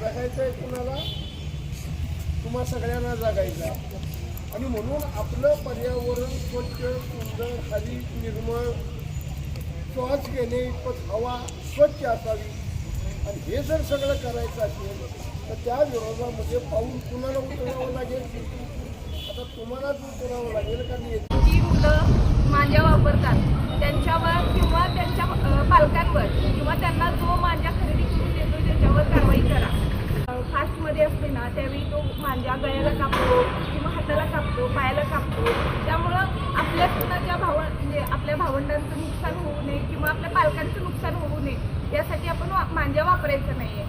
जगायचं आहे कुणाला? तुम्हा सगळ्यांना जगायचं आणि म्हणून आपलं पर्यावरण स्वच्छ सुंदर हरित निर्मळ श्वास घेणे इतपत हवा स्वच्छ असावी. आणि हे जर सगळं करायचं असेल तर त्या विरोधामध्ये पाऊल कुणाला उतरावं लागेल? आता तुम्हालाच उतरावं लागेल कारण जी मुलं मांजा वापरतात. त्यांच्यावर किंवा त्यांच्या पालकांवर. त्यावेळी तो मांजा गळ्याला कापतो किंवा हाताला कापतो पायाला कापतो. त्यामुळं आपल्या ज्या भाव म्हणजे आपल्या भावंडांचं नुकसान होऊ नये किंवा आपल्या पालकांचं नुकसान होऊ नये यासाठी आपण वा- मांजा वापरायचं नाही